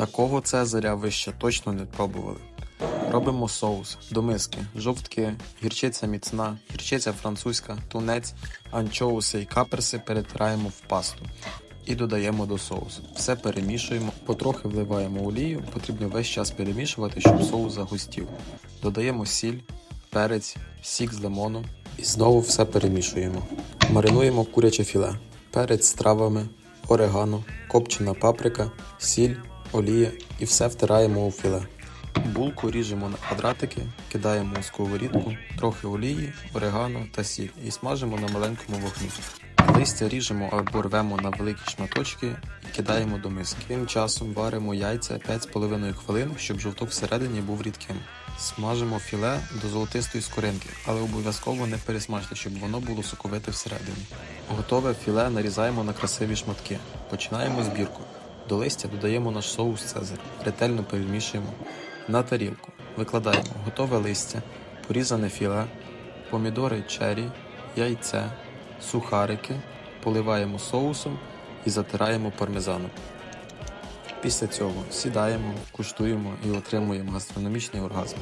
Такого цезаря ви ще точно не пробували. Робимо соус до миски, жовтки, гірчиця міцна, гірчиця французька, тунець, анчоуси і каперси перетираємо в пасту і додаємо до соусу. Все перемішуємо, потрохи вливаємо олію, потрібно весь час перемішувати, щоб соус загустів. Додаємо сіль, перець, сік з лимону і знову все перемішуємо. Маринуємо куряче філе, перець з травами, орегано, копчена паприка, сіль, олія і все втираємо у філе. Булку ріжемо на квадратики, кидаємо у сковорідку, трохи олії, орегано та сіль і смажимо на маленькому вогні. Листя ріжемо або рвемо на великі шматочки і кидаємо до миски. Тим часом варимо яйця 5,5 хвилин, щоб жовток всередині був рідким. Смажимо філе до золотистої скоринки, але обов'язково не пересмажте, щоб воно було соковите всередині. Готове філе нарізаємо на красиві шматки. Починаємо збірку. До листя додаємо наш соус Цезар, ретельно перемішуємо. На тарілку викладаємо готове листя, порізане філе, помідори чері, яйце, сухарики, поливаємо соусом і затираємо пармезаном. Після цього сідаємо, куштуємо і отримуємо гастрономічний оргазм.